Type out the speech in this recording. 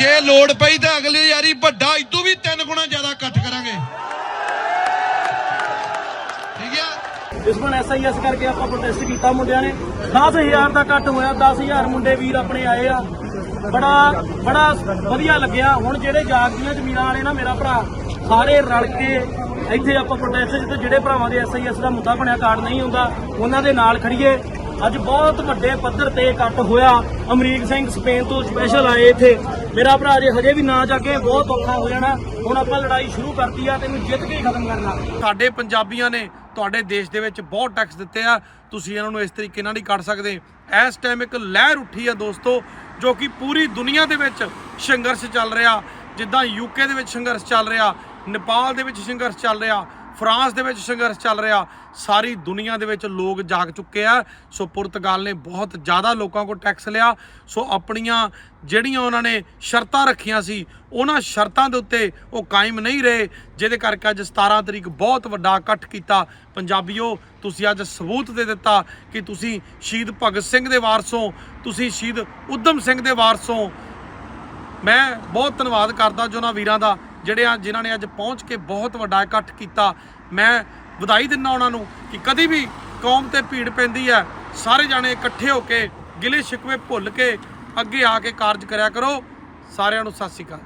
ਜੇ ਲੋੜ ਪਈ ਤਾਂ ਅਗਲੀ ਯਾਰੀ ਵੱਡਾ ਇਦੋਂ ਵੀ ਤਿੰਨ ਗੁਣਾ ਜ਼ਿਆਦਾ ਇਕੱਠ ਕਰਾਂਗੇ। ਠੀਕ ਹੈ ਇਸ ਵਾਰ ਐਸਆਈਐਸ ਕਰਕੇ ਆਪਾਂ ਪ੍ਰੋਟੈਸਟ ਕੀਤਾ ਮੁੰਡਿਆਂ ਨੇ। 10000 ਦਾ ਕੱਟ ਹੋਇਆ 10000 ਮੁੰਡੇ ਵੀਰ ਆਪਣੇ ਆਏ ਆ। ਬੜਾ ਬੜਾ ਵਧੀਆ ਲੱਗਿਆ। ਹੁਣ ਜਿਹੜੇ ਜਾਗਦੀਆਂ ਜ਼ਮੀਨਾਂ ਵਾਲੇ ਨਾ ਮੇਰਾ ਭਰਾ, ਸਾਰੇ ਰਲ ਕੇ ਇੱਥੇ ਆਪਾਂ ਪ੍ਰੋਟੈਸਟ ਜਿੱਤੇ ਜਿਹੜੇ ਭਰਾਵਾਂ ਦੇ ਐਸਆਈਐਸ ਦਾ ਮੁੱਦਾ ਬਣਿਆ, ਕਾਰਡ ਨਹੀਂ ਹੁੰਦਾ, ਉਹਨਾਂ ਦੇ ਨਾਲ ਖੜੀਏ। ਅੱਜ ਬਹੁਤ ਵੱਡੇ ਪੱਧਰ ਤੇ ਇਕੱਠ ਹੋਇਆ। ਅਮਰੀਕ ਸਿੰਘ ਸਪੇਨ ਤੋਂ ਸਪੈਸ਼ਲ ਆਏ ਇੱਥੇ। ਮੇਰਾ ਭਰਾ ਜੇ ਹਜੇ ਵੀ ਨਾ ਜਾਗੇ, ਬਹੁਤ ਔਖਾ ਹੋ ਜਾਣਾ। ਹੁਣ ਆਪਾਂ ਲੜਾਈ ਸ਼ੁਰੂ ਕਰਤੀ ਆ ਤੇ ਇਹਨੂੰ ਜਿੱਤ ਕੇ ਹੀ ਖਤਮ ਕਰਨਾ। ਸਾਡੇ ਪੰਜਾਬੀਆਂ ਨੇ ਤੁਹਾਡੇ ਦੇਸ਼ ਦੇ ਵਿੱਚ ਬਹੁਤ ਟੈਕਸ ਦਿੱਤੇ ਆ। ਤੁਸੀਂ ਇਹਨਾਂ ਨੂੰ ਇਸ ਤਰੀਕੇ ਨਾਲ ਨਹੀਂ ਕੱਢ ਸਕਦੇ। ਇਸ ਟਾਈਮ ਇੱਕ ਲਹਿਰ ਉੱਠੀ ਆ ਦੋਸਤੋ, ਜੋ ਕਿ ਪੂਰੀ ਦੁਨੀਆ ਦੇ ਵਿੱਚ ਸੰਘਰਸ਼ ਚੱਲ ਰਿਹਾ। ਜਿੱਦਾਂ ਯੂਕੇ ਦੇ ਵਿੱਚ ਸੰਘਰਸ਼ ਚੱਲ ਰਿਹਾ, ਨੇਪਾਲ ਦੇ ਵਿੱਚ ਸੰਘਰਸ਼ ਚੱਲ ਰਿਹਾ। ਫਰਾਂਸ ਦੇ ਵਿੱਚ ਸੰਘਰਸ਼ ਚੱਲ ਰਿਹਾ। ਸਾਰੀ ਦੁਨੀਆ ਦੇ ਵਿੱਚ ਲੋਕ ਜਾਗ ਚੁੱਕੇ ਆ। ਸੋ ਪੁਰਤਗਾਲ ਨੇ ਬਹੁਤ ਜ਼ਿਆਦਾ ਲੋਕਾਂ ਕੋਲ ਟੈਕਸ ਲਿਆ। ਸੋ ਆਪਣੀਆਂ ਜਿਹੜੀਆਂ ਉਹਨਾਂ ਨੇ ਸ਼ਰਤਾਂ ਰੱਖੀਆਂ ਸੀ, ਉਹਨਾਂ ਸ਼ਰਤਾਂ ਦੇ ਉੱਤੇ ਉਹ ਕਾਇਮ ਨਹੀਂ ਰਹੇ। ਜਿਹਦੇ ਕਰਕੇ ਅੱਜ 17 ਤਰੀਕ ਬਹੁਤ ਵੱਡਾ ਇਕੱਠ ਕੀਤਾ। ਪੰਜਾਬੀਓ, ਤੁਸੀਂ ਅੱਜ ਸਬੂਤ ਦੇ ਦਿੱਤਾ ਕਿ ਤੁਸੀਂ ਸ਼ਹੀਦ ਭਗਤ ਸਿੰਘ ਦੇ ਵਾਰਸੋਂ ਤੁਸੀਂ ਸ਼ਹੀਦ ਉਦਮ ਸਿੰਘ ਦੇ ਵਾਰਸੋਂ ਮੈਂ ਬਹੁਤ ਧੰਨਵਾਦ ਕਰਦਾ ਜੋ ਉਹਨਾਂ ਵੀਰਾਂ ਦਾ, ਜਿਹੜੇ ਆ ਜਿਨ੍ਹਾਂ ਨੇ ਅੱਜ ਪਹੁੰਚ ਕੇ ਬਹੁਤ ਵੱਡਾ ਇਕੱਠ ਕੀਤਾ। ਮੈਂ ਵਧਾਈ ਦਿੰਦਾ ਉਹਨਾਂ ਨੂੰ ਕਿ ਕਦੀ ਵੀ ਕੌਮ ਤੇ ਭੀੜ ਪੈਂਦੀ ਹੈ। ਸਾਰੇ ਜਾਣੇ ਇਕੱਠੇ ਹੋ ਕੇ, ਗਿਲੇ ਸ਼ਿਕਵੇ ਭੁੱਲ ਕੇ ਅੱਗੇ ਆ ਕੇ ਕਾਰਜ ਕਰਿਆ ਕਰੋ। ਸਾਰਿਆਂ ਨੂੰ ਸਤਿ ਸ਼੍ਰੀ ਅਕਾਲ।